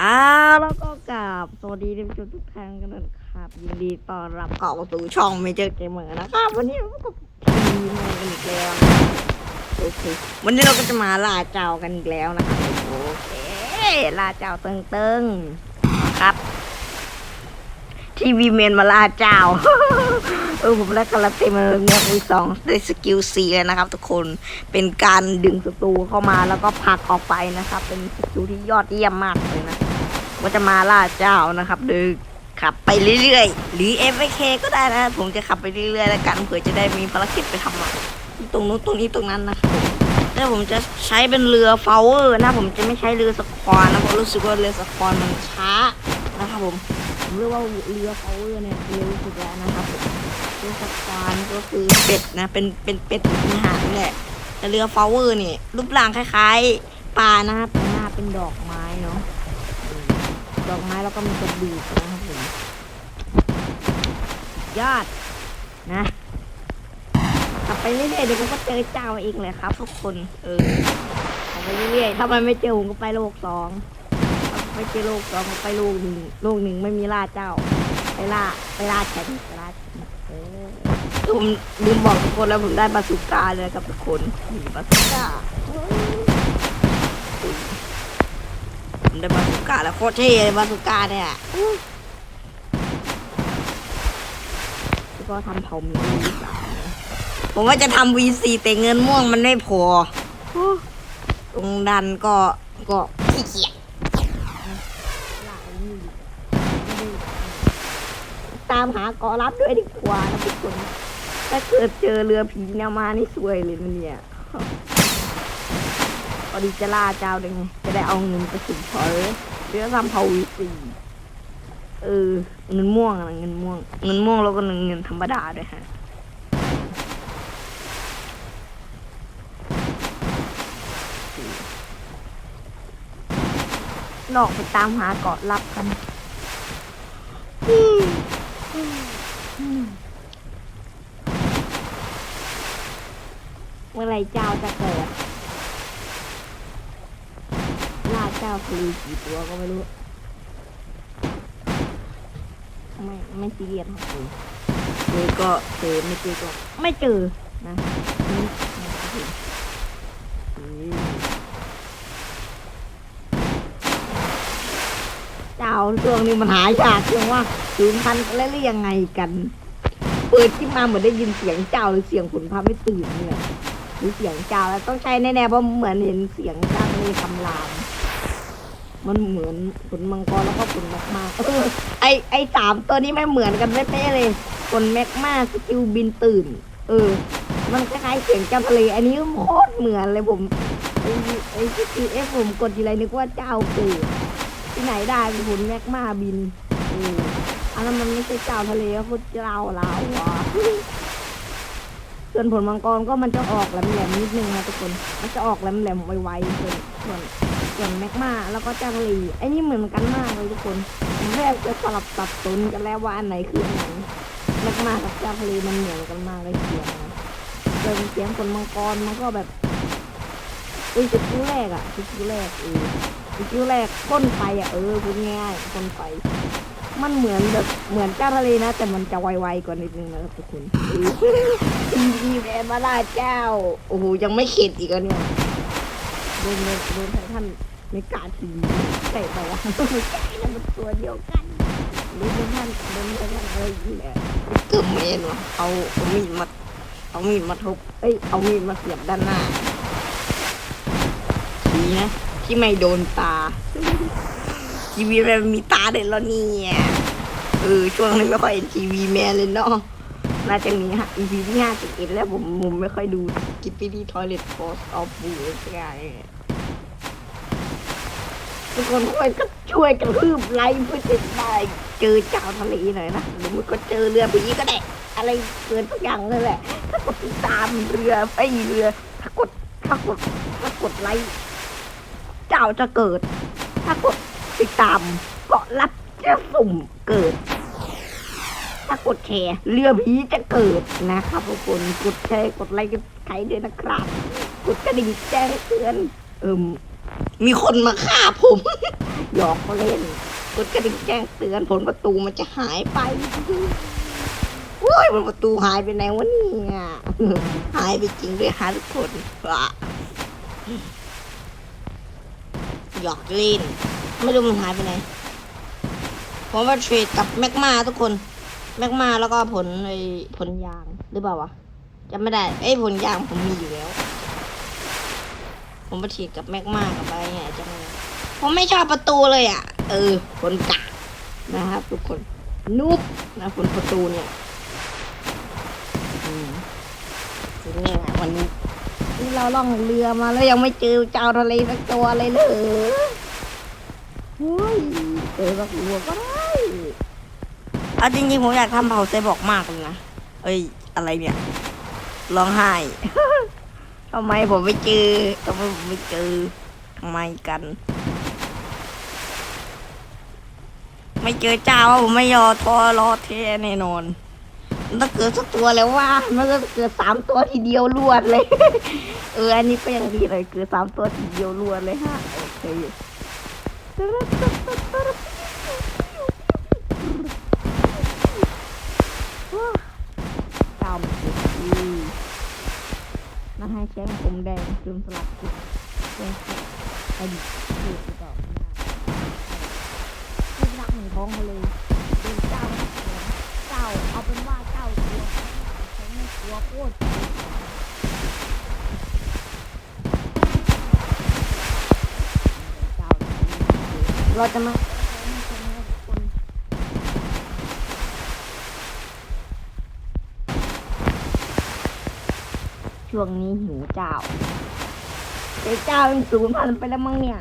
อ่าแล้วก็กราบสวัสดีท่านผู้ชมทุกท่านกันนะครับ ยินดีต้อนรับเข้าสู่ช่องเมเจอเกมเมอร์นะครับ วันนี้เราก็ทีมงานกันอีกแล้วโอเควันนี้เราก็จะมาล่าเจ้ากันอีกแล้วนะครับโอเคล่าเจ้าเติงๆครับ ทีวีเมนมาล่าเจ้าเออผมได้คาราเต้มาเงียบมือสองได้สกิลซีเลยนะครับ ทุกคนเป็นการดึงศัตรูเข้ามาแล้วก็ผลักออกไปนะครับ เป็นสกิลที่ยอดเยี่ยมมากเลยนะ ว่าจะมาล่าเจ้านะครับดึกขับไปเรื่อยๆ หรือ f อ k ก็ได้นะ ผมจะขับไปเรื่อยๆ แล้วกันเผื่อจะได้มีภารกิจไปทำอะตรงนู้นตรงนี้ตรงนั้นนะครับผมแต่ผมจะใช้เป็นเรือเฟลเวอร์นะ ผมจะไม่ใช้เรือสควอนนะเพราะรู้สึกว่าเรือสควอนมันช้านะครับผมผมเรียกว่าเรือเขาเรือเนี่ยเร็วสุดแล้วนะครับเรือสควานก็คือเป็ดนะ เป็นเป็นเป็ดอาหารแหละแต่เรือฟลเวอร์นี่รูปร่างคล้าย ๆปลานะครับหน้าเป็นดอกไม้ ดอกไม้แล้วก็มีกระดูกนะครับผมยอดนะขับไปเรื่อยๆเดี๋ยวผมก็เจอเจ้าเองเลยครับทุกคนเออขับไปเรื่อยๆถ้ามันไม่เจอผมก็ไปโลกสองไปเจอโลกสองไปโลกหนึ่งโลกหนึ่งไม่มีล่าเจ้า ไปล่าไปล่าแชมป์ไปล่าแชมป์เออผมลืมบอกทุกคนแล้วผมได้บาสุก้าเลยกับทุกคนบาสุก้า ได้บาสุก้าแล้วโคตรเท่เลยบาสุก้าเนี่ยแล้วก็ทำเผาหมีผมว่าจะทำ V4 แต่เงินม่วงมันไม่พอตรงดันก็ก็ขี้เกียจตามหาเกาะรับด้วยดีกว่านะทุกคน ถ้าเกิดเจอเรือผีเนี่ยมานี่สวยเลยนะเนี่ย พอดีจะล่าเจ้าได้ไงจะได้เอาเงินไปสุนทรเรือทำเผาวีซีเออเงินม่วงอะเงินม่วง เงินม่วงแล้วก็เงินธรรมดาด้วยฮะหลอกไปตามหาเกาะลับกันเมื่อไรเจ้าจะเกิดล่า เจ้าคือกี่ตัวก็ไม่รู้ไม่ไม่ซีเรียสครับผมเจอก็เจอไม่เจอก็ไม่เจอนะนี่นะครับผมอืมเจ้าช่วงนี้มันหายากจังว่าศูนย์พันกันแล้วหรือยังไงกัน เปิดขึ้นมาเหมือนได้ยินเสียงเจ้าหรือเสียงผลพาไม่ตื่นเนี่ยหรือเสียงเจ้าแล้วต้องใช้แน่ๆเพราะเหมือนเห็นเสียงเจ้าในคำราม มันเหมือนผลมังกรแล้วก็ผลแมกมาไอไอสามตัวนี้ไม่เหมือนกันไม่เป๊ะเลยผลแมกมาสกิลบินตื่น เออ มันคล้ายๆเสียงเจ้าทะเล อันนี้โคตรเหมือนเลยผมไอไอสกิลเอฟผมกดทีไรนึกว่าเจ้าเกิดที่ไหนได้เป็นผลแมกมาบินเอออันนั้นมันไม่ใช่เจ้าทะเลก็คือเจ้าลาวอะส่วนผลมังกรก็มันจะออกแหลมๆนิดนึงนะทุกคน มันจะออกแหลมๆไวๆส่วนส่วน ส่วนแมกมาแล้วก็เจ้าทะเลไอ้นี่เหมือนกันมากเลยทุกคนผมแทบจะสลับสับสนกันแล้วว่าอันไหนคืออันไหนแมกมากับเจ้าทะเลมันเหมือนกันมากเลยเสียงนะเดินเสียงผลมังกรมันก็แบบเอ้ยสกิลแรกอะสกิลแรกเออสกิลแรกพ่นไฟอะเออพูดง่ายๆพ่นไฟมันเหมือนแบบเหมือนเจ้าทะเลนะ แต่มันจะไวๆกว่านิดนึงนะครับทุกคนทีวีแมนมาล่าเจ้า โอ้โหยังไม่เข็ดอีกแล้วเนี่ยโดนโดนโดน ไททันในกาทีวีใส่แต่ว่าไม่ใช่นะมันตัวเดียวกันโดนไททันโดนททันอะไรอย่างเงี้ยเกือบเมนวะเอาเอามีดมาเอามีดมาทุบเอ้ยเอามีดมาเสียบด้านหน้าดีนะที่ไม่โดนตาทีวีแมนมีตาเด็ดแล้วเนี่ยเออช่วงนี้ไม่ค่อยเห็นทีวีแมนเลยเนาะน่าจะมีฮะ EP ที่ห้าสิบเอ็ดแล้วผมผมไม่ค่อยดูกิปปี้ที่ทอยเลทโพสออฟบูสักอย่างเนี่ย ทุกคนช่วยก็ช่วยกระทืบไลค์เพื่อจะได้เจอเจ้าทะเลหน่อยนะหรือมันก็เจอเรือผีก็ได้ อะไรเกินทุกอย่างเลยแหละ ถ้ากดติดตามเรือไอเรือถ้ากดถ้ากดถ้ากดไลค์เจ้าจะเกิด ถ้ากดติดตามเกาะรับจะสุ่มเกิด ถ้ากดแชร์เรือผีจะเกิดนะครับทุกคนกดแชร์กดไลค์กดไลค์ด้วยนะครับ กดกระดิ่งแจ้งเตือนเอิม มีคนมาฆ่าผม หยอกเขาเล่นกดกระดิ่งแจ้งเตือนผลประตูมันจะหายไปโอ้ยผลประตูหายไปไหนวะเนี่ยหายไปจริงด้วยฮะทุกคนะหยอกเล่น ไม่รู้มันหายไปไหนผมว่าเทรดกับแมกมาทุกคนแมกมาแล้วก็ผลไอผลยางหรือเปล่าวะจำไม่ได้เอ้ผลยางผมมีอยู่แล้ว ผมไปเทรดกับแมกมากับอะไรไงจำไม่ได้ผมไม่ชอบประตูเลยอะ เออผลกะนะครับทุกคนนุ๊บนะผลประตูเนี่ยอืมคือเนี่ยวันนี้นี่เราล่องเรือมาแล้วยังไม่เจอเจ้าทะเลสักตัวเลยเลยเฮ้ยเจอสักตัวก็ได้เอาจริงๆผมอยากทำเผาไซบอกมากเลยนะ เอ้ย อะไรเนี่ย ร้องไห้ ทำไมผมไม่เจอทำไมผมไม่เจอทำไมกัน ไม่เจอเจ้าผมไม่ยอทอรอเทแน่นอนต้องเกิดสักตัวแล้วว่า มันก็เกิดสามตัวทีเดียวรวดเลย เออ อันนี้ก็ยังดีเลยเกิดสามตัวทีเดียวรวดเลยฮะโอเคเก้าสิบปี นะฮะแช้งผมแดงจุมสลับจุดแจ้งอดีตดูดต่อไม่รักเหมือนท้องเขาเลเป็นเจ้าเจ้าเอาเป็นว่าเจ้าตัวแช้งไม่กลัวโคตรเราจะมาคน ช่วงนี้หิวเจ้าเจ้าเจ้าเป็นศูนย์พันธุ์ไปแล้วมั้งเนี่ย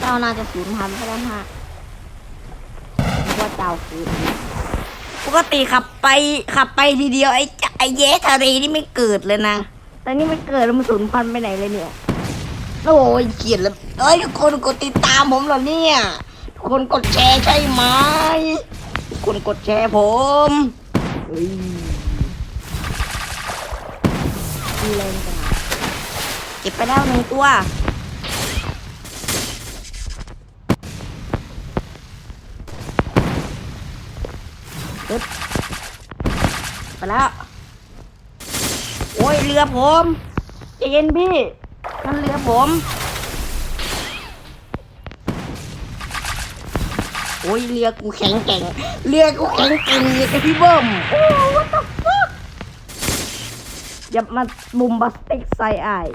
เจ้าน่าจะศูนย์พันธุ์ไปแล้วฮะนึกว่าเจ้าคือปกติขับไปขับไปทีเดียวไอ้เจ้าไอ้เยสทะเลนี่ไม่เกิดเลยนะ แต่นี่ไม่เกิดแล้วมันศูนย์พันธุ์ไปไหนเลยเนี่ย โอ้ยเกลียดแล้วเอ้ยทุกคนกดติดตามผมเหรอเนี่ยทุกคนกดแชร์ใช่ไหมทุกคนกดแชร์ผมเฮ้ย มีแรงจังเก็บไปแล้วหนึ่งตัว ปึ๊บ ไปแล้ว โอ้ยเรือผมใจเย็นพี่นั่นเรือผมโอ้ยเรือกูแข็งแกร่งเรือกูแข็งแกร่งเลยกับพี่เบิ้มโอ้ what the fuck อย่ามาบุมบัสติกใส่ไอาย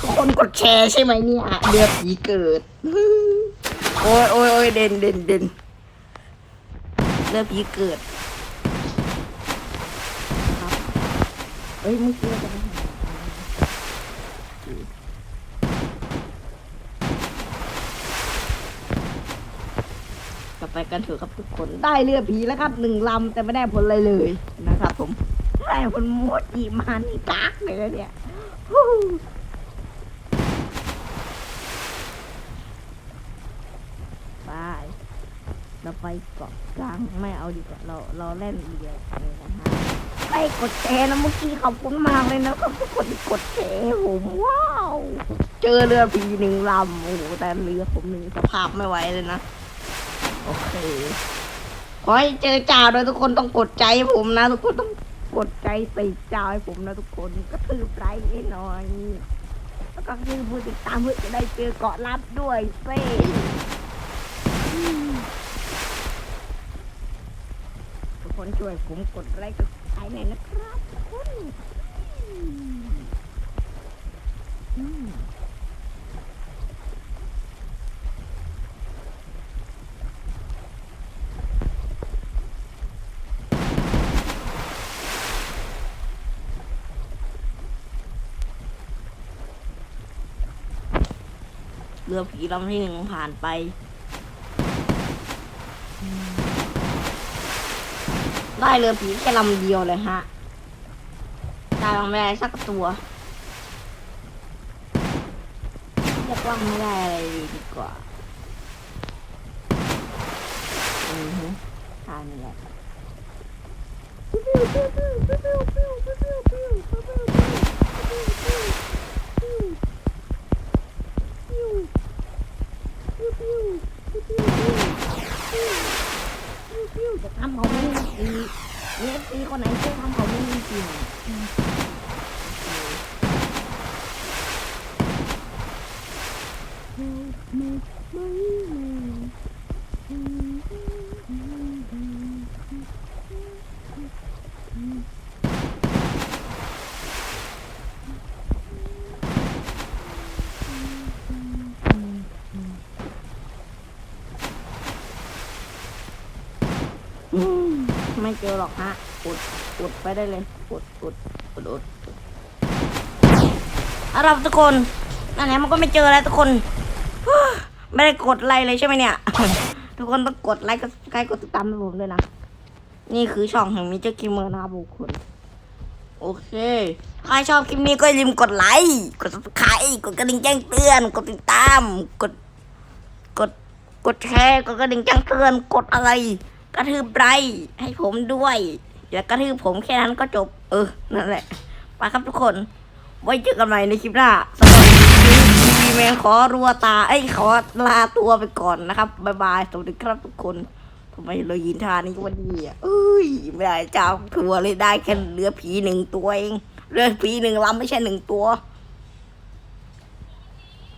ทุกคนกดแชร์ใช่ไหมเนี่ยเดือผีเกิด โอ้ยโอ้ยโอ้ยเด่นเด่นเด่นเดือผีเกิดครับเอ้ยเมื่อกี้เราจะไปหากลับไปกันเถอะครับทุกคนได้เรือผีแล้วครับหนึ่งลำแต่ไม่ได้ผลอะไรเลยนะครับผม ได้ผลหมดอีมานี่กากเลยนะเนี่ยฮู้ไปเราไปเกาะกลางไม่เอาดีกว่า เราเราเล่นเรือเลยนะฮะไปกดแชร์นะเมื่อกี้ขอบคุณมากเลยนะครับทุกคนที่กดแชร์ผมว้าว เจอเรือผีหนึ่งลำโอ้โหแต่เรือผมหนึ่งสภาพไม่ไหวเลยนะ โอเคขอให้เจอจ่าโดยทุกคนต้องกดใจให้ผมนะ ทุกคนต้อง กดใจใส่จาให้ผมนะทุกคนก็ถือไลค์ให้หน่อย แล้วก็คือผู้ติดตามเพื่อจะได้เจอเกาะลับด้วยเซ่ทุกคนช่วยผมกดไลค์กดไลค์หน่อยนะครับทุกคน เรือผีลำที่หนึ่งผ่านไป ได้เรือผีแค่ลำเดียวเลยฮะ ได้บางไม่ได้สักตัวเรียกว่าไม่ได้อะไรเลยดีกว่าอือฮึทางนี้แหละ จะทำเขาไม่ดีเอฟซีคนไหนจะทำเขาไม่ดีจริง ไม่เจอหรอกฮะอุดอุดไปได้เลยอุดอุดอุดอุดอาล่ะทุกคนนั่นแหละมันก็ไม่เจอแล้วทุกคน ไม่ได้กดไลค์เลยใช่ไหมเนี่ย ทุกคนต้องกดไลค์กดใครกดติดตามให้ผมด้วยนะ นี่คือช่องแห่งมิเจอร์คิมเมอร์นะครับทุกคน โอเคใครชอบคลิปนี้ก็อย่าลืมกดไลค์ กด subscribe กดกระดิ่งแจ้งเตือน กดติดตาม กด กด กดแชร์ กดกระดิ่งแจ้งเตือน กดอะไร กระทืบไลค์ให้ผมด้วยอย่ากระทืบผมแค่นั้นก็จบ เออ นั่นแหละ ไปครับทุกคน ไว้เจอกันใหม่ในคลิปหน้าสำหรับทีวีแมนขอรัวตา เอ้ย ขอลาตัวไปก่อนนะครับ บ๊ายบาย สวัสดีครับทุกคนทำไมเรายินทานี้วันนี้อะเอ้ย ไม่ได้เจ้าทัวร์เลยได้แค่เหลือผีหนึ่งตัวเองเหลือผีหนึ่งลำไม่ใช่หนึ่งตัว